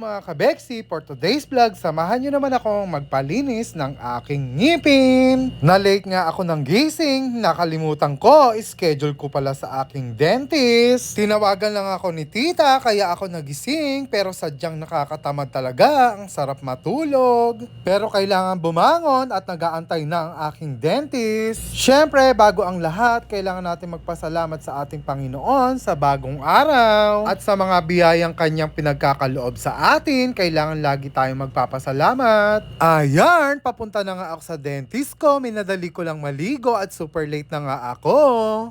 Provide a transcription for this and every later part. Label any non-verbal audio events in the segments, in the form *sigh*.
mga kabeksi, for today's vlog, samahan nyo naman akong magpalinis ng aking ngipin. Na-late nga ako ng gising, nakalimutan ko, schedule ko pala sa aking dentist. Tinawagan lang ako ni tita, kaya ako nagising, pero sadyang nakakatamad talaga, ang sarap matulog. Pero kailangan bumangon at nagaantay na ang aking dentist. Syempre, bago ang lahat, kailangan natin magpasalamat sa ating Panginoon sa bagong araw. At sa mga biyayang kanyang pinagkakaloob sa atin, kailangan lagi tayong magpapasalamat. Ayan, papunta na nga ako sa dentist ko. Minadali ko lang maligo at super late na nga ako.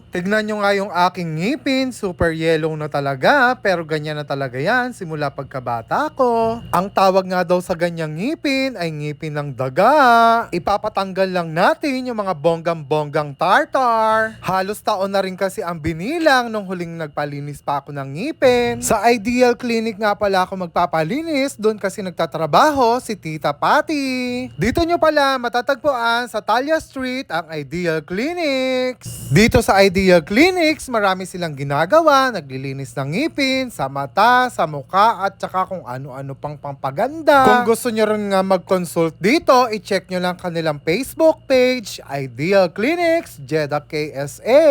Tignan nyo nga yung aking ngipin. Super yellow na talaga. Pero ganyan na talaga yan simula pagkabata ko. Ang tawag nga daw sa ganyang ngipin ay ngipin ng daga. Ipapatanggal lang natin yung mga bonggang-bonggang tartar. Halos taon na rin kasi ang binilang nung huling nagpalinis pa ako ng ngipin. Sa Ideal Clinic nga pala ako magpapalinis, doon kasi nagtatrabaho si Tita Patty. Dito nyo pala matatagpuan sa Talia Street ang Ideal Clinics. Dito sa Ideal Clinics, marami silang ginagawa, naglilinis ng ngipin, sa mata, sa muka, at saka kung ano-ano pang pampaganda. Kung gusto nyo rin nga mag-consult dito, i-check nyo lang kanilang Facebook page, Ideal Clinics, Jeddah KSA.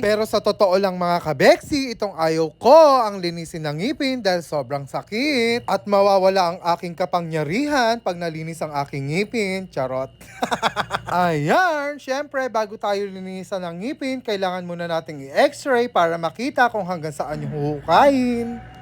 Pero sa totoo lang mga kabeksi, itong ayaw ko ang linisin ng ngipin dahil sobrang sakit. At mawawala ang aking kapangyarihan pag nalinis ang aking ngipin. Charot. *laughs* Ayan, syempre bago tayo linisan ng ngipin, kailangan muna nating i-x-ray para makita kung hanggang saan yung huhukayin.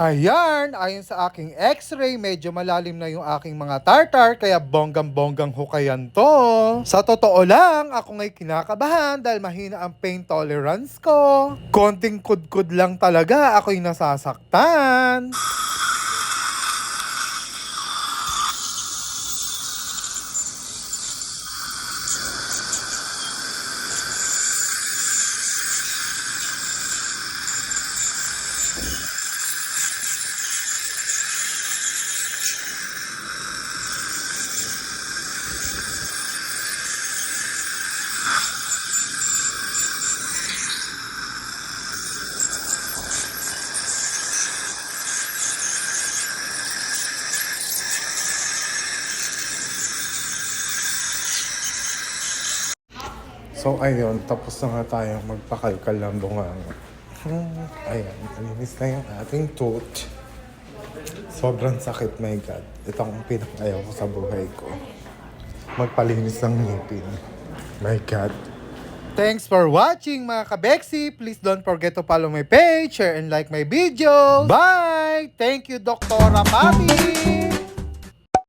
Ayan, ayon sa aking x-ray, medyo malalim na yung aking mga tartar, kaya bonggang-bonggang hukayan to. Sa totoo lang, ako nga'y kinakabahan dahil mahina ang pain tolerance ko. Konting kudkud lang talaga, ako'y nasasaktan. So ayun, tapos na nga tayo magpakalkal ng bunganga. Hmm, Ayan, malinis na yung ating tooth. Sobrang sakit, my God. Ito ang pinakayaw ko sa buhay ko. Magpalinis ng ngipin. My God. Thanks for watching mga kabeksi. Please don't forget to follow my page, share and like my video. Bye! Thank you, Dr. Papi!